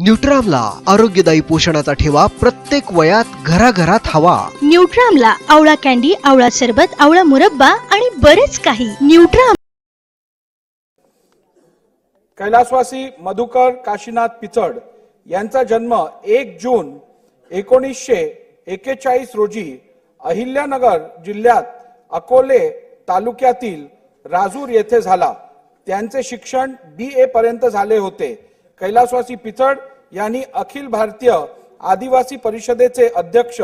न्यूट्रामला आरोग्यदायी पोषणाचा ठेवा प्रत्येक वयात घराघरात हवा. न्यूट्रामला आवळा कॅन्डी आवळा सरबत आवळा मुरब्बा आणि बरेच काही. न्यूट्राम कैलासवासी मधुकर काशीनाथ पिचड यांचा जन्म एक जून एकोणीसशे एकेचाळीस रोजी अहिल्यानगर जिल्ह्यात अकोले तालुक्यातील राजूर येथे झाला. त्यांचे शिक्षण बी ए पर्यंत झाले होते. कैलासवासी पिचड यांनी अखिल भारतीय आदिवासी परिषदेचे अध्यक्ष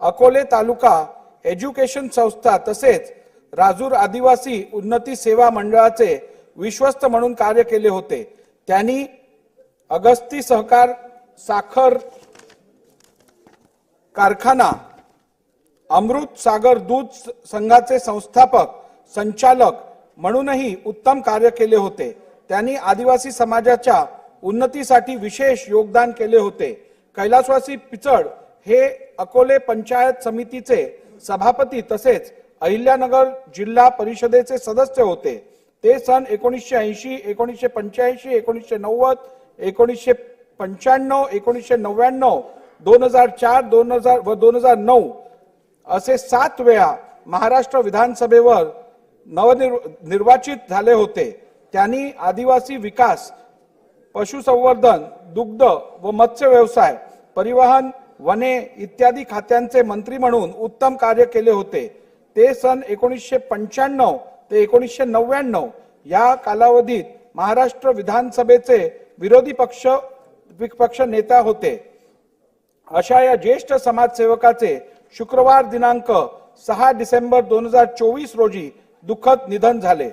अकोले तालुका एज्युकेशन संस्था तसेच राजूर आदिवासी उन्नती सेवा मंडळाचे विश्वस्त म्हणून कार्य केले होते. त्यांनी अगस्ती सहकार साखर कारखाना अमृत सागर दूध संघाचे संस्थापक संचालक म्हणूनही उत्तम कार्य केले होते. त्यांनी आदिवासी समाजाच्या उन्नतीसाठी विशेष योगदान केले होते. कैलासवासी पिचड हे अकोले पंचायत समितीचे सभापती तसेच अहिल्यानगर जिल्हा परिषदेचे सदस्य होते. ते सन एकोणीसशे ऐंशी एकोणीसशे पंच्याऐंशी एकोणीसशे नव्वद एकोणीसशे पंच्याण्णव एकोणीसशे नव्याण्णव दोन हजार चार दोन हजार व दोन हजार नऊ असे सात वेळा महाराष्ट्र विधानसभेवर नवनिर् निर्वाचित झाले होते. त्यांनी आदिवासी विकास पशुसंवर्धन दुग्ध व मत्स्य व्यवसाय परिवहन वने इत्यादी खात्यांचे मंत्री म्हणून उत्तम कार्य केले होते. ते सन एकोणीसशे पंच्याण्णव ते एकोणीसशे नव्याण्णव या कालावधीत महाराष्ट्र विधानसभेचे विरोधी पक्ष पक्ष नेता होते. अशा या ज्येष्ठ समाजसेवकाचे शुक्रवार दिनांक सहा डिसेंबर दोन हजार चोवीस रोजी दुःखद निधन झाले.